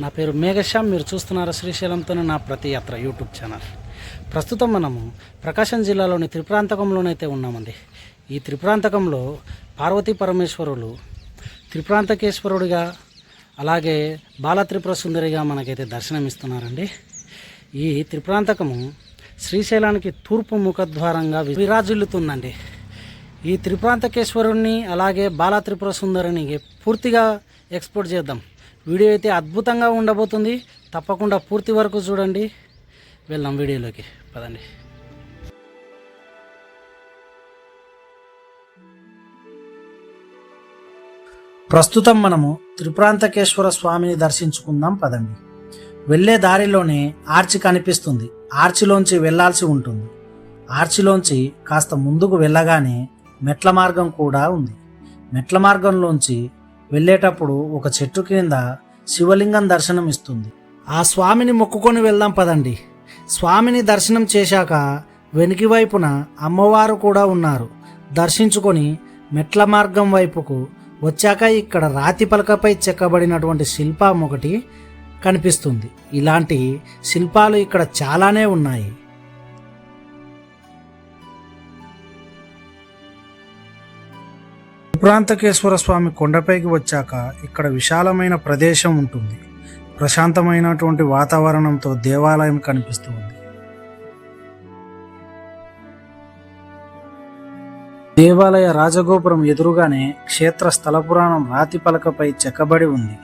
నా పేరు మేఘశ్యామ్. మీరు చూస్తున్నారు శ్రీశైలంతోనే నా ప్రతి యాత్ర యూట్యూబ్ ఛానల్. ప్రస్తుతం మనము ప్రకాశం జిల్లాలోని త్రిప్రాంతకంలోనైతే ఉన్నామండి. ఈ త్రిప్రాంతకంలో పార్వతీ పరమేశ్వరులు త్రిప్రాంతకేశ్వరుడిగా అలాగే బాలత్రిపుర సుందరిగా మనకైతే దర్శనమిస్తున్నారండి. ఈ త్రిప్రాంతకము శ్రీశైలానికి తూర్పు ముఖద్వారంగా విరాజిల్లుతుందండి. ఈ త్రిప్రాంతకేశ్వరుణ్ణి అలాగే బాలత్రిపుర సుందరిని పూర్తిగా ఎక్స్పోర్ట్ చేద్దాం. వీడియో అయితే అద్భుతంగా ఉండబోతుంది. తప్పకుండా పూర్తి వరకు చూడండి. వెళ్దాం వీడియోలోకి. పదండి. ప్రస్తుతం మనము త్రిప్రాంతకేశ్వర స్వామిని దర్శించుకుందాం. పదండి. వెళ్ళే దారిలోనే ఆర్చి కనిపిస్తుంది. ఆర్చిలోంచి వెళ్ళాల్సి ఉంటుంది. ఆర్చిలోంచి కాస్త ముందుకు వెళ్ళగానే మెట్ల మార్గం కూడా ఉంది. మెట్ల మార్గంలోంచి వెళ్ళేటప్పుడు ఒక చెట్టు కింద శివలింగం దర్శనం ఇస్తుంది ఆ స్వామిని మొక్కుకొని వెళ్దాం పదండి. స్వామిని దర్శనం చేశాక వెనుకి వైపున అమ్మవారు కూడా ఉన్నారు. దర్శించుకొని మెట్ల మార్గం వైపుకు వచ్చాక ఇక్కడ రాతి పలకపై చెక్కబడినటువంటి శిల్పం ఒకటి కనిపిస్తుంది. ఇలాంటి శిల్పాలు ఇక్కడ చాలానే ఉన్నాయి. త్రిప్రాంతకేశ్వర స్వామి కొండపైకి వచ్చాక ఇక్కడ విశాలమైన ప్రదేశం ఉంటుంది. ప్రశాంతమైనటువంటి వాతావరణంతో దేవాలయం కనిపిస్తుంది. దేవాలయ రాజగోపురం ఎదురుగానే క్షేత్ర స్థల పురాణం రాతి పలకపై చెక్కబడి ఉంది.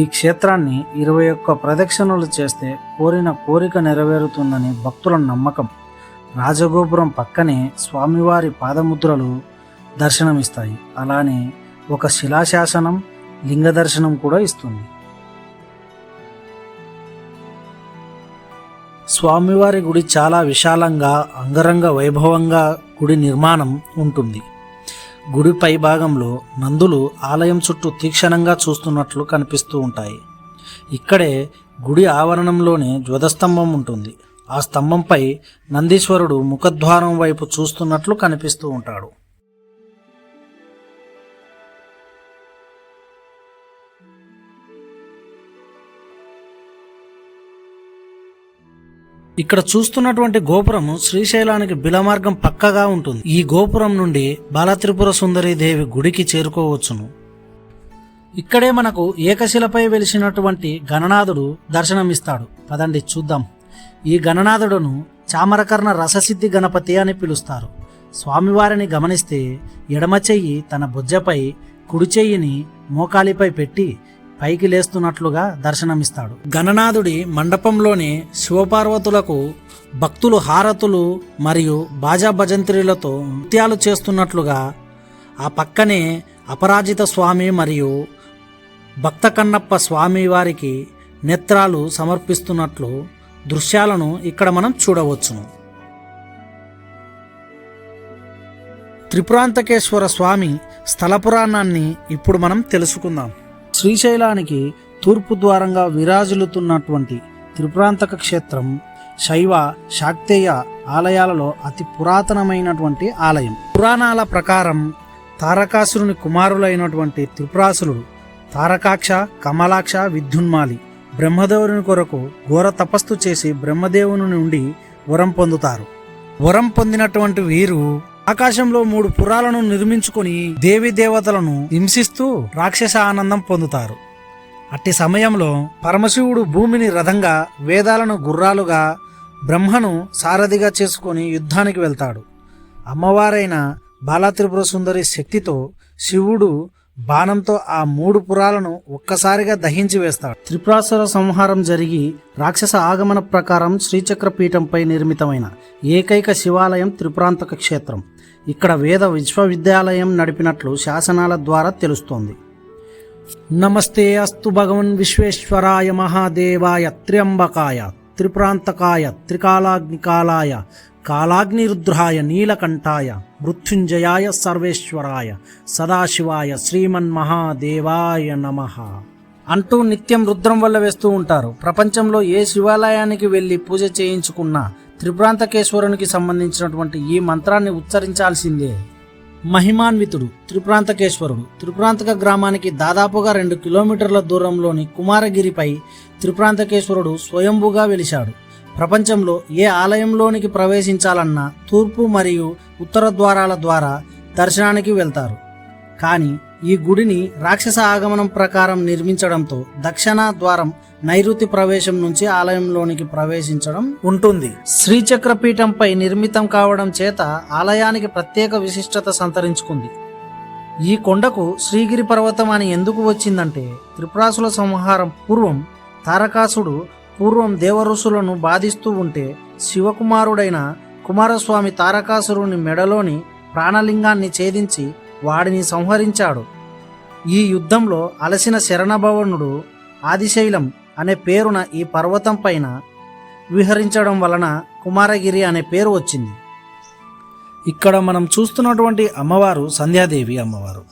ఈ క్షేత్రాన్ని ఇరవై ఒక్క ప్రదక్షిణలు చేస్తే కోరిన కోరిక నెరవేరుతుందని భక్తుల నమ్మకం. రాజగోపురం పక్కనే స్వామివారి పాదముద్రలు దర్శనమిస్తాయి. అలానే ఒక శిలాశాసనం లింగ దర్శనం కూడా ఇస్తుంది. స్వామివారి గుడి చాలా విశాలంగా అంగరంగ వైభవంగా గుడి నిర్మాణం ఉంటుంది. గుడి పై భాగంలో నందులు ఆలయం చుట్టూ తీక్షణంగా చూస్తున్నట్లు కనిపిస్తూ ఉంటాయి. ఇక్కడే గుడి ఆవరణంలోనే ధ్వజస్తంభం ఉంటుంది. ఆ స్తంభంపై నందీశ్వరుడు ముఖద్వారం వైపు చూస్తున్నట్లు కనిపిస్తూ ఉంటాడు. ఇక్కడ చూస్తున్నటువంటి గోపురం శ్రీశైలానికి బిలమార్గం పక్కగా ఉంటుంది. ఈ గోపురం నుండి బాలత్రిపుర సుందరి దేవి గుడికి చేరుకోవచ్చును. ఇక్కడే మనకు ఏకశిలపై వెలిసినటువంటి గణనాథుడు దర్శనమిస్తాడు. పదండి చూద్దాం. ఈ గణనాథుడును చామరకర్ణ రససిద్ధి గణపతి అని పిలుస్తారు. స్వామివారిని గమనిస్తే ఎడమ చెయ్యి తన బుజ్జపై కుడి చెయ్యిని మోకాలిపై పెట్టి పైకి లేస్తున్నట్లుగా దర్శనమిస్తాడు. గణనాథుడి మండపంలోనే శివపార్వతులకు భక్తులు హారతులు మరియు బాజా భజంత్రీలతో నృత్యాలు చేస్తున్నట్లుగా ఆ పక్కనే అపరాజిత స్వామి మరియు భక్త కన్నప్ప స్వామి వారికి నేత్రాలు సమర్పిస్తున్నట్లు దృశ్యాలను ఇక్కడ మనం చూడవచ్చును. త్రిపురాంతకేశ్వర స్వామి స్థల పురాణాన్ని ఇప్పుడు మనం తెలుసుకుందాం. శ్రీశైలానికి తూర్పు ద్వారంగా విరాజిల్లుతున్నటువంటి త్రిపురాంతక క్షేత్రం శైవ శాక్తేయ ఆలయాలలో అతి పురాతనమైనటువంటి ఆలయం. పురాణాల ప్రకారం తారకాసురుని కుమారులైనటువంటి త్రిపురాసురుడు తారకాక్ష కమలాక్ష విద్యున్మాలి బ్రహ్మదేవుని కొరకు ఘోర తపస్సు చేసి బ్రహ్మదేవుని నుండి వరం పొందుతారు. వరం పొందినటువంటి వీరు ఆకాశంలో మూడు పురాలను నిర్మించుకొని దేవి దేవతలను హింసిస్తూ రాక్షస ఆనందం పొందుతారు. అట్టి సమయంలో పరమశివుడు భూమిని రథంగా వేదాలను గుర్రాలుగా బ్రహ్మను సారథిగా చేసుకొని యుద్ధానికి వెళ్తాడు. అమ్మవారైన బాలాత్రిపుర సుందరి శక్తితో శివుడు బాణంతో ఆ మూడు పురాలను ఒక్కసారిగా దహించి వేస్తాడు. త్రిపురాసుర సంహారం జరిగి రాక్షస ఆగమన ప్రకారం శ్రీచక్ర పీఠంపై నిర్మితమైన ఏకైక శివాలయం త్రిపురాంతక క్షేత్రం. ఇక్కడ వేద విశ్వవిద్యాలయం నడిపినట్లు శాసనాల ద్వారా తెలుస్తోంది. నమస్తే అస్తు భగవన్ విశ్వేశ్వరాయ మహాదేవాయ త్ర్యంబకాయ త్రిప్రాంతకాయ త్రికాలాగ్నికాలాయ కాలాగ్నిరుద్రాయ నీలకంఠాయ మృత్యుంజయాయ సర్వేశ్వరాయ సదాశివాయ శ్రీమన్ మహాదేవాయ నమ. అంటూ నిత్యం రుద్రం వల్ల వేస్తూ ఉంటారు. ప్రపంచంలో ఏ శివాలయానికి వెళ్ళి పూజ చేయించుకున్నా త్రిపురాంతకేశ్వరునికి సంబంధించినటువంటి ఈ మంత్రాన్ని ఉచ్చరించాల్సిందే. మహిమాన్వితుడు త్రిపురాంతకేశ్వరుడు. త్రిపురాంతక గ్రామానికి దాదాపుగా రెండు కిలోమీటర్ల దూరంలోని కుమారగిరిపై త్రిపురాంతకేశ్వరుడు స్వయంభుగా వెలిశాడు. ప్రపంచంలో ఏ ఆలయంలోనికి ప్రవేశించాలన్నా తూర్పు మరియు ఉత్తర ద్వారాల ద్వారా దర్శనానికి వెళ్తారు. కానీ ఈ గుడిని రాక్షస ఆగమనం ప్రకారం నిర్మించడంతో దక్షిణ ద్వారం నైరుతి ప్రవేశం నుంచి ఆలయంలోనికి ప్రవేశించడం ఉంటుంది. శ్రీచక్రపీఠంపై నిర్మితం కావడం చేత ఆలయానికి ప్రత్యేక విశిష్టత సంతరించుకుంది. ఈ కొండకు శ్రీగిరి పర్వతం అని ఎందుకు వచ్చిందంటే త్రిపురాసుల సంహారం పూర్వం తారకాసుడు పూర్వం దేవఋషులను బాధిస్తూ ఉంటే శివకుమారుడైన కుమారస్వామి తారకాసురుని మెడలోని ప్రాణలింగాన్ని ఛేదించి వాడిని సంహరించాడు. ఈ యుద్ధంలో అలసిన శరణభవనుడు ఆదిశైలం అనే పేరున ఈ పర్వతం పైన విహరించడం వలన కుమారగిరి అనే పేరు వచ్చింది. ఇక్కడ మనం చూస్తున్నటువంటి అమ్మవారు సంధ్యాదేవి అమ్మవారు.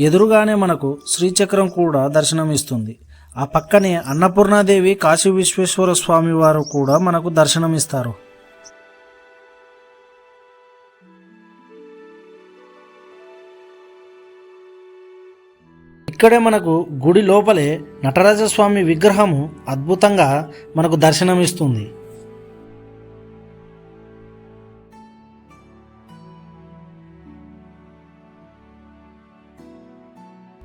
ఎదురుగానే మనకు శ్రీచక్రం కూడా దర్శనమిస్తుంది ఆ పక్కనే అన్నపూర్ణాదేవి కాశీ విశ్వేశ్వర స్వామి వారు కూడా మనకు దర్శనమిస్తారు ఇక్కడే మనకు గుడి లోపలే నటరాజస్వామి విగ్రహము అద్భుతంగా మనకు దర్శనమిస్తుంది.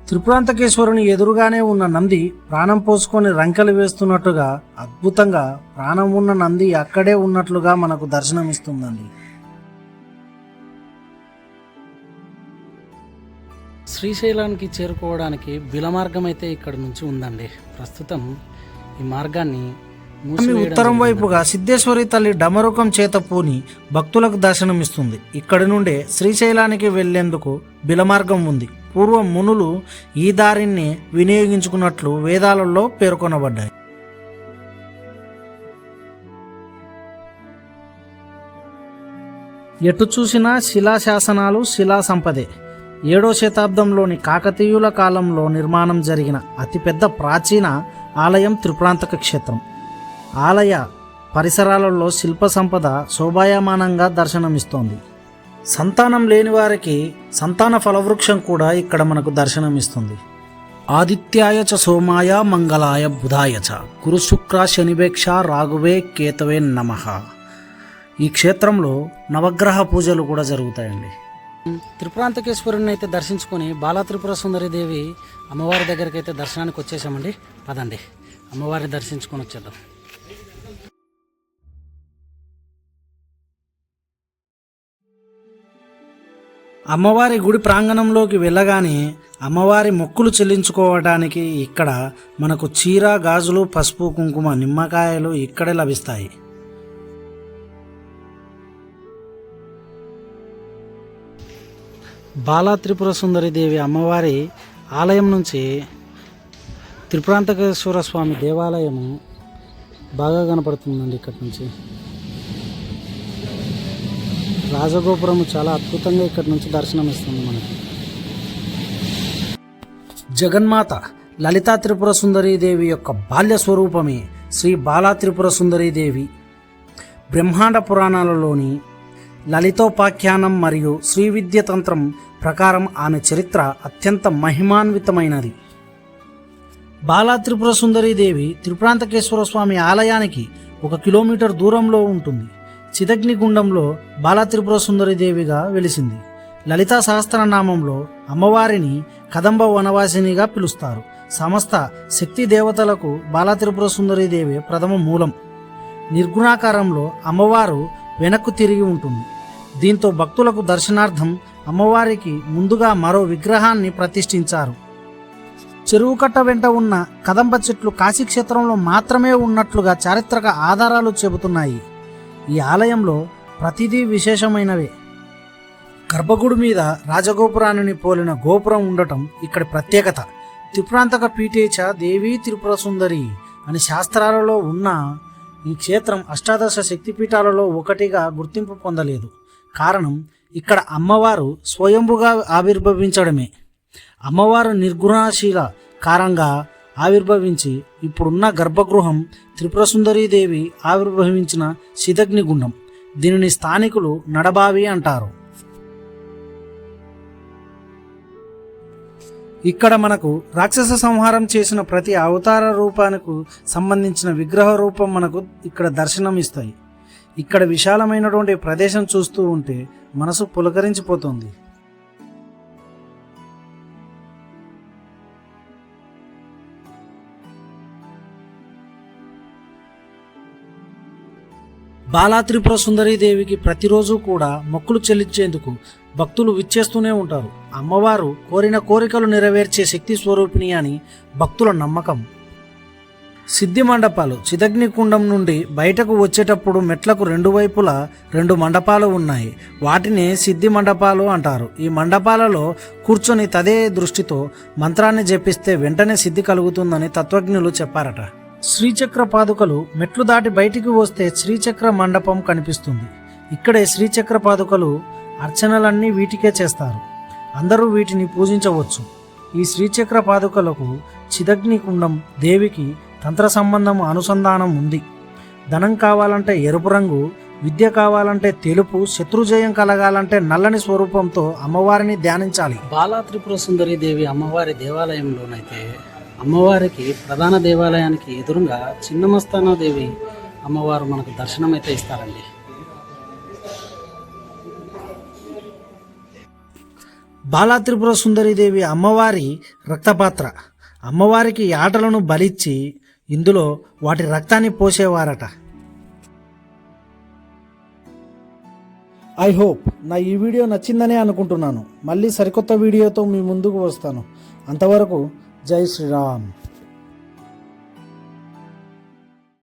త్రిపురాంతకేశ్వరుని ఎదురుగానే ఉన్న నంది ప్రాణం పోసుకొని రంకెలు వేస్తున్నట్టుగా అద్భుతంగా ప్రాణం ఉన్న నంది అక్కడే ఉన్నట్లుగా మనకు దర్శనమిస్తుందండి. శ్రీశైలానికి చేరుకోవడానికి బిల మార్గం అయితే ఇక్కడ నుంచి ఉందండి. ప్రస్తుతం ఈ మార్గాన్ని ఉత్తరం. వైపుగా సిద్ధేశ్వరి తల్లి డమరుకం చేత పూని భక్తులకు దర్శనమిస్తుంది ఇక్కడి నుండే శ్రీశైలానికి వెళ్ళేందుకు బిలమార్గం ఉంది. పూర్వం మునులు ఈ దారిని వినియోగించుకున్నట్లు వేదాలలో పేర్కొనబడ్డాయి. ఎటు చూసినా శిలాశాసనాలు శిలా సంపదే ఏడో శతాబ్దంలోని కాకతీయుల కాలంలో నిర్మాణం జరిగిన అతిపెద్ద ప్రాచీన ఆలయం త్రిప్రాంతక క్షేత్రం. ఆలయ పరిసరాలలో శిల్ప సంపద శోభాయమానంగా దర్శనమిస్తోంది. సంతానం లేని వారికి సంతాన ఫలవృక్షం కూడా ఇక్కడ మనకు దర్శనమిస్తుంది. ఆదిత్యాయ చ సోమాయ మంగళాయ బుధాయ చ గురు శుక్ర శనివేక్ష రాఘువే కేతవే నమః. ఈ క్షేత్రంలో నవగ్రహ పూజలు కూడా జరుగుతాయండి. త్రిపురాంతకేశ్వరుని అయితే దర్శించుకొని బాలా త్రిపుర అమ్మవారి దగ్గరికి అయితే దర్శనానికి వచ్చేసామండి. పదండి. అమ్మవారిని దర్శించుకొని వచ్చేద్దాం. అమ్మవారి గుడి ప్రాంగణంలోకి వెళ్ళగానే అమ్మవారి మొక్కులు చెల్లించుకోవడానికి ఇక్కడ మనకు చీర గాజులు పసుపు కుంకుమ నిమ్మకాయలు ఇక్కడే లభిస్తాయి. బాలా త్రిపుర దేవి అమ్మవారి ఆలయం నుంచి త్రిపురాంతకేశ్వర స్వామి దేవాలయము బాగా కనపడుతుందండి ఇక్కడ నుంచి. రాజగోపురం చాలా అద్భుతంగా ఇక్కడ నుంచి దర్శనం ఇస్తుంది మనకి. జగన్మాత లలితా త్రిపుర సుందరీదేవి యొక్క బాల్య స్వరూపమే శ్రీ బాలా త్రిపుర సుందరీదేవి బ్రహ్మాండ పురాణాలలోని లలితోపాఖ్యానం మరియు శ్రీవిద్య తంత్రం ప్రకారం ఆమె చరిత్ర అత్యంత మహిమాన్వితమైనది. బాలా త్రిపుర సుందరీదేవి త్రిపురాంతకేశ్వర స్వామి ఆలయానికి ఒక కిలోమీటర్ దూరంలో ఉంటుంది. చిదగ్నిగుండంలో బాలా త్రిపుర సుందరీదేవిగా వెలిసింది. లలితా సహస్రనామంలో అమ్మవారిని కదంబ వనవాసినిగా పిలుస్తారు. సమస్త శక్తి దేవతలకు బాలా త్రిపుర సుందరీదేవి ప్రథమ మూలం. నిర్గుణాకారంలో అమ్మవారు వెనక్కు తిరిగి ఉంటుంది. దీంతో భక్తులకు దర్శనార్థం అమ్మవారికి ముందుగా మరో విగ్రహాన్ని ప్రతిష్ఠించారు. చెరువు కట్ట వెంట ఉన్న కదంబ చెట్లు కాశీక్షేత్రంలో మాత్రమే ఉన్నట్లుగా చారిత్రక ఆధారాలు చెబుతున్నాయి. ఈ ఆలయంలో ప్రతిదీ విశేషమైనవే. గర్భగుడి మీద రాజగోపురాన్ని పోలిన గోపురం ఉండటం ఇక్కడి ప్రత్యేకత. త్రిపురాంతక పీఠేచ దేవీ త్రిపుర సుందరి అని శాస్త్రాలలో ఉన్న ఈ క్షేత్రం అష్టాదశ శక్తిపీఠాలలో ఒకటిగా గుర్తింపు పొందలేదు. కారణం ఇక్కడ అమ్మవారు స్వయంభుగా ఆవిర్భవించడమే. అమ్మవారు నిర్గుణశీల కారంగా ఆవిర్భవించి ఇప్పుడున్న గర్భగృహం త్రిపుర సుందరీదేవి ఆవిర్భవించిన శితగ్నిగుండం దీనిని స్థానికులు నడబావి అంటారు. ఇక్కడ మనకు రాక్షస సంహారం చేసిన ప్రతి అవతార రూపానికి సంబంధించిన విగ్రహ రూపం మనకు ఇక్కడ దర్శనం ఇస్తాయి ఇక్కడ విశాలమైనటువంటి ప్రదేశం చూస్తూ ఉంటే మనసు పులకరించిపోతుంది. బాలా త్రిపుర సుందరీదేవికి ప్రతిరోజు కూడా మొక్కులు చెల్లించేందుకు భక్తులు విచ్చేస్తూనే ఉంటారు. అమ్మవారు కోరిన కోరికలు నెరవేర్చే శక్తి స్వరూపిణి అని భక్తుల నమ్మకం. సిద్ధి మండపాలు చిదగ్ని కుండం నుండి బయటకు వచ్చేటప్పుడు మెట్లకు రెండు వైపులా రెండు మండపాలు ఉన్నాయి. వాటిని సిద్ధి మండపాలు అంటారు. ఈ మండపాలలో కూర్చొని తదే దృష్టితో మంత్రాన్ని జపిస్తే వెంటనే సిద్ధి కలుగుతుందని తత్వజ్ఞులు చెప్పారట. శ్రీచక్ర పాదుకలు మెట్లు దాటి బయటికి వస్తే శ్రీచక్ర మండపం కనిపిస్తుంది. ఇక్కడే శ్రీచక్ర పాదుకలు అర్చనలన్నీ వీటికే చేస్తారు. అందరూ వీటిని పూజించవచ్చు. ఈ శ్రీచక్ర పాదుకలకు చిదగ్ని కుండం దేవికి తంత్ర సంబంధం అనుసంధానం ఉంది. ధనం కావాలంటే ఎరుపు రంగు విద్య కావాలంటే తెలుపు శత్రుజయం కలగాలంటే నల్లని స్వరూపంతో అమ్మవారిని ధ్యానించాలి. బాలా త్రిపుర సుందరి దేవి అమ్మవారి దేవాలయంలోనైతే అమ్మవారికి ప్రధాన దేవాలయానికి ఎదురుగా చిన్నమస్తాన దేవి అమ్మవారు మనకు దర్శనం అయితే ఇస్తారండి. బాలా త్రిపుర సుందరీదేవి అమ్మవారి రక్తపాత్ర. అమ్మవారికి ఆటలను బలిచ్చి ఇందులో వాటి రక్తాన్ని పోసేవారట. ఐ హోప్ నా ఈ వీడియో నచ్చిందనే అనుకుంటున్నాను. మళ్ళీ సరికొత్త వీడియోతో మీ ముందుకు వస్తాను. అంతవరకు జై శ్రీరామ్.